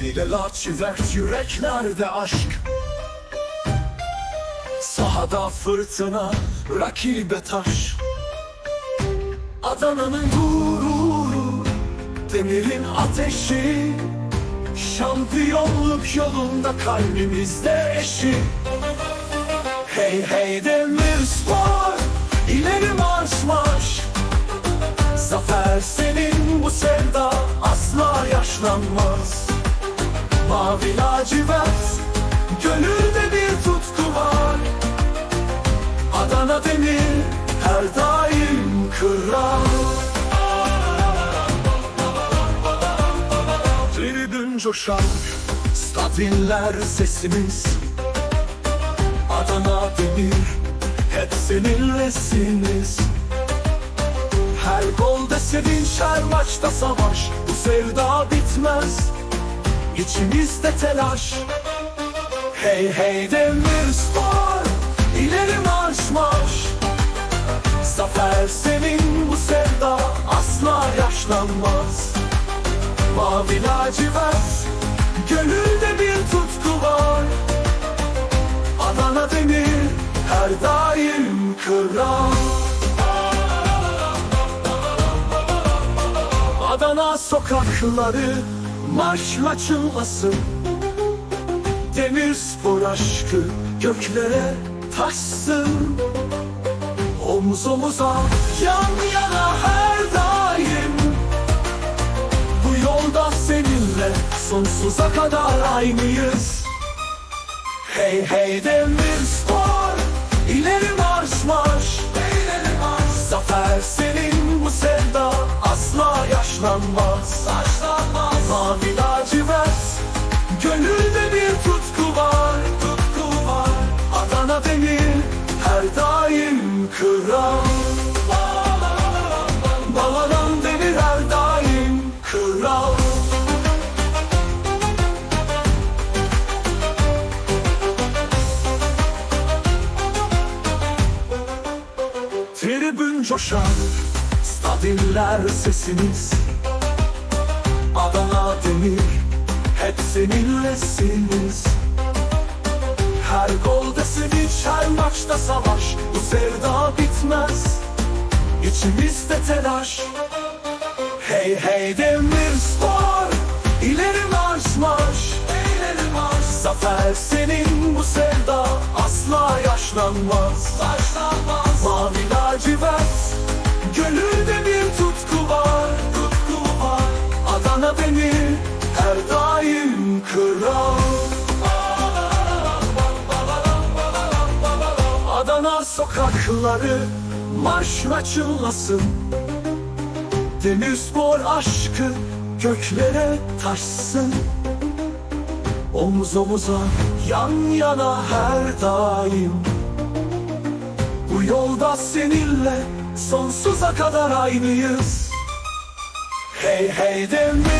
Mavile lacivert yüreklerde aşk. Sahada fırtına, rakibe taş. Adana'nın gururu, demirin ateşi. Şampiyonluk yolunda kalbimizde eşi. Hey hey demir spor, ileri marş marş. Zafer senin bu sevda asla yaşlanmaz Mavi lacivert, gönülde bir tutku var. Adana demir, her daim kral Tribün coşar, stad dinler sesimiz. Adana demir, hep seninlesiniz her golde sevinç, her maçta savaş Bu sevda bitmez İçimizde telaş. Hey hey demir spor. İleri marş marş. Zafer senin bu sevda asla yaşlanmaz. Mavi lacivert Gönülde bir tutku var. Adana demir her daim kral Adana sokakları marşla çınlasın. Demir spor aşkı göklere taşsın. Omuz omuza yan yana her daim. Bu yolda seninle sonsuza kadar aynıyız. Hey hey demir spor ileri marş marş. Zafer senin bu sevda asla yaşlanmaz. Lacivert Gönülde bir tutku var Tutku var. Adana demir her daim kral Baladan demir her daim kral Tribün coşar Stad sesiniz. Adana demir seninlesiniz. Her golde sevinç Her maçta savaş. Bu sevda bitmez. İçimizde telaş. Hey hey demir spor. İleri marş marş. İleri marş. Zafer senin bu sevda. Asla yaşlanmaz. Yaşlanmaz. Mavi lacivert. Gönülde bir tutku var. Tutku var. Adana demir Adana sokakları marşla çınlasın. Demirspor aşkı göklere taşsın. Omuz omuza yan yana her daim. Bu yolda seninle sonsuza kadar aynıyız. Hey hey demir